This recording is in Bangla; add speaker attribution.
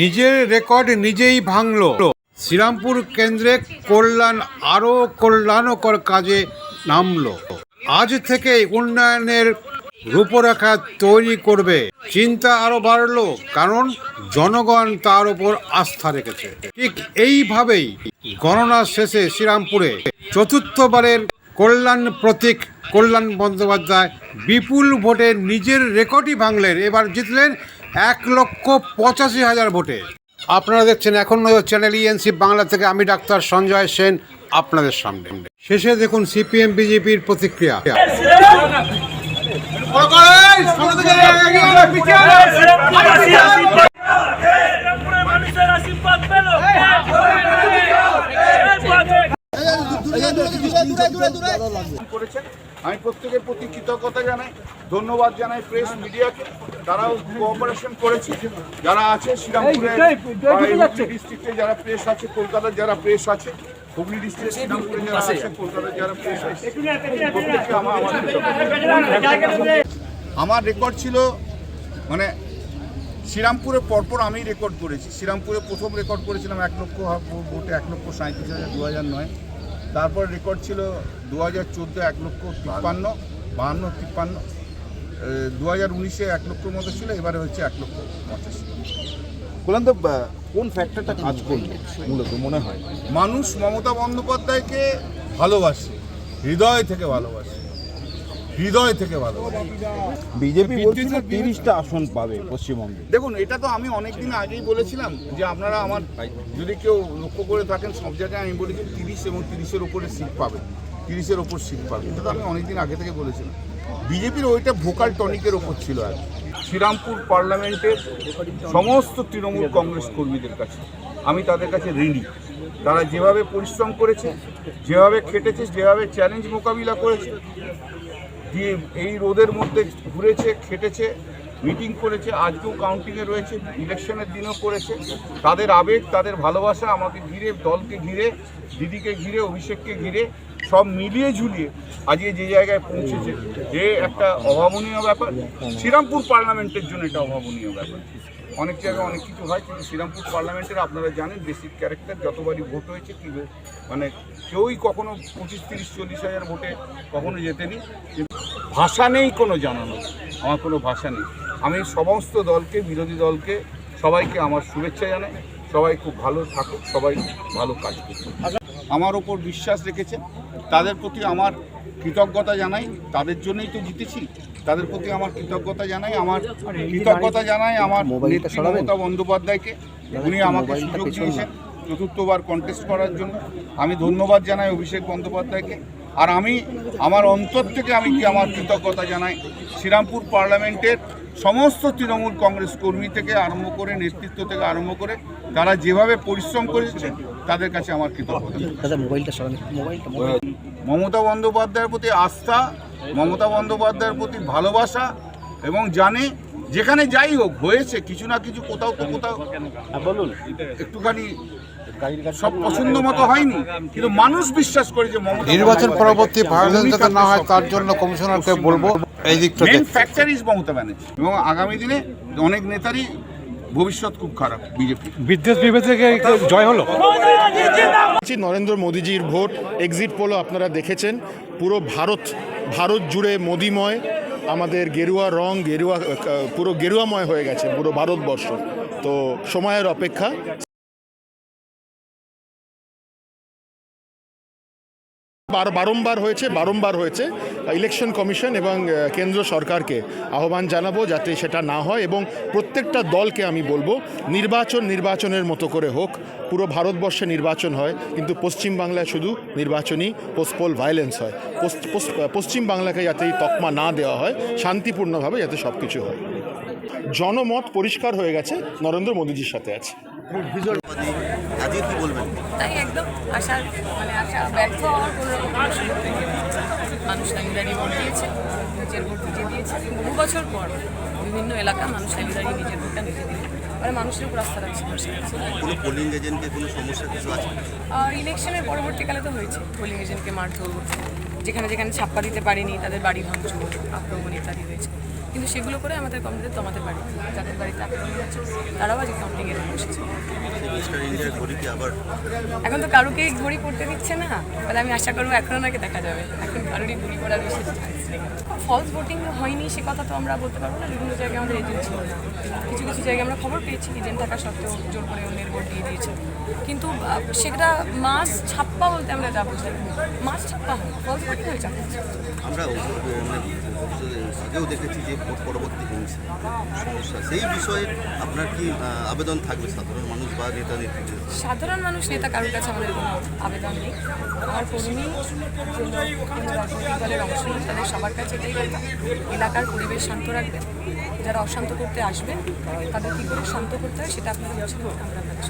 Speaker 1: নিজের রেকর্ড নিজেই ভাঙল। শ্রীরামপুর কেন্দ্রে কল্যাণ, আরও কল্যাণকর কাজে নামলো। আজ থেকে উন্নয়নের রূপরেখা তৈরি করবে। চিন্তা আরও বাড়লো, কারণ জনগণ তার উপর আস্থা রেখেছে। ঠিক এইভাবেই গণনা শেষে শ্রীরামপুরে চতুর্থবারের কল্যাণ প্রতীক কল্যাণ বন্দ্যোপাধ্যায় বিপুল ভোটে নিজের রেকর্ডই ভাঙলেন। এবার জিতলেন এক লক্ষ পঁচাশি হাজার ভোটে। আপনারা দেখছেন এখন নজর চ্যানেল ইএনসি বাংলা থেকে, আমি ডাক্তার সঞ্জয় সেন আপনাদের সামনে। শেষে দেখুন সিপিএম, বিজেপির প্রতিক্রিয়া
Speaker 2: শ্রীরামপুরের মানুষের আশীর্বাদ পেল
Speaker 3: করেছেন? আমি প্রত্যেকের প্রতি কৃতজ্ঞতা জানাই ধন্যবাদ জানাই প্রেস মিডিয়াকে। তারাও কোঅপারেশন করেছে। যারা আছে শ্রীরামপুরে ডিস্ট্রিক্টে যারা প্রেস আছে কলকাতার যারা প্রেস আছে হুগলি ডিস্ট্রিক্টে শ্রীরামপুরে যারা আছে কলকাতার যারা প্রেস আছে প্রত্যেককে আমার আমার আমার রেকর্ড ছিল মানে শ্রীরামপুরে পরপর আমি রেকর্ড করেছি। শ্রীরামপুরে প্রথম রেকর্ড করেছিলাম এক লক্ষ ভোটে এক লক্ষ সাঁত্রিশ হাজার দু হাজার নয়। তারপর রেকর্ড ছিল দু হাজার চোদ্দ এক লক্ষ তিপ্পান্ন বাহান্ন তিপ্পান্ন। দু হাজার উনিশে এক লক্ষর মতো ছিল এবারে হচ্ছে এক লক্ষ পঁচাশি।
Speaker 4: বললাম তো কোন ফ্যাক্টরটা কাজ করল? মূলত মনে হয়।
Speaker 3: মানুষ মমতা বন্দ্যোপাধ্যায়কে ভালোবাসে হৃদয় থেকে ভালোবাসে। হৃদয় থেকে ভালোবাসে
Speaker 4: বিজেপি বলছিল তিরিশটা আসন পাবে পশ্চিমবঙ্গে।
Speaker 3: দেখুন এটা তো আমি অনেক দিন আগেই বলেছিলাম যে আপনারা আমার যদি কেউ লক্ষ্য করে থাকেন সব জায়গায় আমি বলেছি তিরিশ এবং তিরিশের উপরে সিট পাবে। তিরিশের ওপর সিট পাবে। এটা তো আমি অনেকদিন আগে থেকে বলেছিলাম। বিজেপির ওইটা ভোকাল টনিকের ওপর ছিল আর শ্রীরামপুর পার্লামেন্টের সমস্ত তৃণমূল কংগ্রেস কর্মীদের কাছে। আমি তাদের কাছে ঋণী। তারা যেভাবে পরিশ্রম করেছে যেভাবে খেটেছে যেভাবে চ্যালেঞ্জ মোকাবিলা করেছে দিয়ে এই রোদের মধ্যে ঘুরেছে, খেটেছে মিটিং করেছে, আজকেও কাউন্টিংয়ে রয়েছে ইলেকশনের দিনও করেছে। তাদের আবেগ, তাদের ভালোবাসা আমাকে ঘিরে, দলকে ঘিরে, দিদিকে ঘিরে, অভিষেককে ঘিরে সব মিলিয়ে ঝুলিয়ে আজকে যে জায়গায় পৌঁছেছে যে একটা অভাবনীয় ব্যাপার। শ্রীরামপুর পার্লামেন্টের জন্য এটা অভাবনীয় ব্যাপার। অনেক জায়গায় অনেক কিছু হয়, কিন্তু শ্রীরামপুর পার্লামেন্টের আপনারা জানেন বেসিক ক্যারেক্টার যতবারই ভোট হয়েছে, কি মানে কেউই কখনো পঁচিশ, তিরিশ, চল্লিশ হাজার ভোটে কখনো কিন্তু ভাষা নেই কোনো জানানো। আমার কোনো ভাষা নেই। আমি সমস্ত দলকে বিরোধী দলকে সবাইকে আমার শুভেচ্ছা জানাই। সবাই খুব ভালো থাকুক সবাই ভালো কাজ করুক। আমার ওপর বিশ্বাস রেখেছেন। তাদের প্রতি আমার কৃতজ্ঞতা জানাই। তাদের জন্যই তো জিতেছি। তাদের প্রতি আমার কৃতজ্ঞতা জানাই। আমার কৃতজ্ঞতা জানাই আমার মমতা বন্দ্যোপাধ্যায়কে। উনি আমাকে সুযোগ দিয়েছেন চতুর্থবার কন্টেস্ট করার জন্য। আমি ধন্যবাদ জানাই অভিষেক বন্দ্যোপাধ্যায়কে। আর আমি আমার অন্তর থেকে আমি কি আমার কৃতজ্ঞতা জানাই? শ্রীরামপুর পার্লামেন্টের সমস্ত তৃণমূল কংগ্রেস কর্মী থেকে আরম্ভ করে নেতৃত্ব থেকে আরম্ভ করে তারা যেভাবে পরিশ্রম করেছে তাদের কাছে আমার কৃতজ্ঞতা। মমতা বন্দ্যোপাধ্যায়ের প্রতি আস্থা মমতা বন্দ্যোপাধ্যায়ের প্রতি ভালোবাসা এবং জানে যেখানে যাই হোক হয়েছে কিছু না কিছু কোথাও তো কোথাও। বলুন। একটুখানি সব পছন্দ মতো হয়নি কিন্তু মানুষ বিশ্বাস করে যে
Speaker 1: নির্বাচন পরবর্তী ভায়োলেন্স যাতে না হয় তার জন্য কমিশনারকে বলব এই দিকটা
Speaker 3: main factor is Mamata Banerjee. এবং আগামী দিনে অনেক নেতারই ভবিষ্যৎ খুব খারাপ বিজেপি।
Speaker 5: বিদ্বেষ বিভেদ থেকে জয় হলো।
Speaker 6: নরেন্দ্র মোদীজির ভোট এক্সিট পোলও আপনারা দেখেছেন। পুরো ভারত ভারত জুড়ে মোদিময়। আমাদের গেরুয়া রং গেরুয়া পুরো গেরুয়াময় হয়ে গেছে পুরো ভারতবর্ষ। তো সময়ের অপেক্ষা। বার বারংবার হয়েছে বারংবার হয়েছে। ইলেকশন কমিশন এবং কেন্দ্র সরকারকে আহ্বান জানাব যাতে সেটা না হয় এবং প্রত্যেকটা দলকে আমি বলব, নির্বাচন নির্বাচনের মতো করে হোক, পুরো ভারতবর্ষে নির্বাচন হয়, কিন্তু পশ্চিম বাংলায় শুধু নির্বাচনী পোস্টপোল ভায়োলেন্স হয়। পশ্চ- পশ্চ- পশ্চিম বাংলাকে যাতে এই তকমা না দেওয়া হয়, শান্তিপূর্ণভাবে যাতে সব কিছু হয়। জনমত পরিষ্কার হয়ে গেছে, নরেন্দ্র মোদীজির সাথে আছে।
Speaker 7: আজকে কি বলবেন?
Speaker 8: তাই একদম আশার মানে আশা ব্যর্থ হওয়ার কোনো রকম। মানুষ লাইনদারি ভোট দিয়েছে নিজের ভোট নিজে দিয়েছে। বহু বছর পর বিভিন্ন এলাকা মানুষ লাইনদারি নিজের ভোটটা নিজে দিয়েছে মানে মানুষের উপর আস্থা রাখছে
Speaker 7: কোনো পোলিং এজেন্টকে কোনো সমস্যা কিছু আছে?
Speaker 8: আর ইলেকশনের পরবর্তীকালে তো হয়েছে। পোলিং এজেন্টকে মারধর যেখানে যেখানে ছাপ্পা দিতে পারেনি তাদের বাড়ি ভাঙচুর আক্রমণ ইত্যাদি হয়েছে। কিন্তু সেগুলো করে আমাদের কমপ্লেন তো আমাদের বাড়ি যাদের বাড়িতে আক্রমণ হয়েছে তারাও আজকে কমপ্লেন এনে বসেছে। এখন তো কারোকে ঘড়ি পড়তে দিচ্ছে না, তাহলে আমি আশা করব এখন ওনাকে দেখা যাবে। এখন কারোরই ঘড়ি পড়ার বেশি চান্স নেই। ফলস ভোটিং হয়নি, সে কথা তো আমরা বলতে পারব না, বিভিন্ন জায়গায় আমাদের এজেন্ট ছিল না। কিছু কিছু জায়গায় আমরা খবর পেয়েছি এজেন্ট থাকা সত্ত্বেও জোর করে অন্যের ভোট দিয়ে দিয়েছে। কিন্তু সেটা মাস ছাপ্পা বলতে আমরা যা বুঝতে মাস ছাপ্পা হয় ফলস ভোটিং হয়ে
Speaker 7: আমরা মানে আগেও দেখেছি যে ভোট পরবর্তী হিংসা সমস্যা। সেই বিষয়ে আপনার কি আবেদন থাকবে সাধারণ মানুষ বা নেতা নেত্রীদের?
Speaker 8: সাধারণ মানুষ নেতা কারোর কাছে আমাদের কোনো আবেদন নেই। আমার কর্মী দলের অংশ নেই তাদের সবার কাছে এটাই এলাকার পরিবেশ শান্ত রাখবে যারা অশান্ত করতে আসবে তাদের কী করে শান্ত করতে হয় সেটা আপনারা নেবেন, আমরা আপনাদের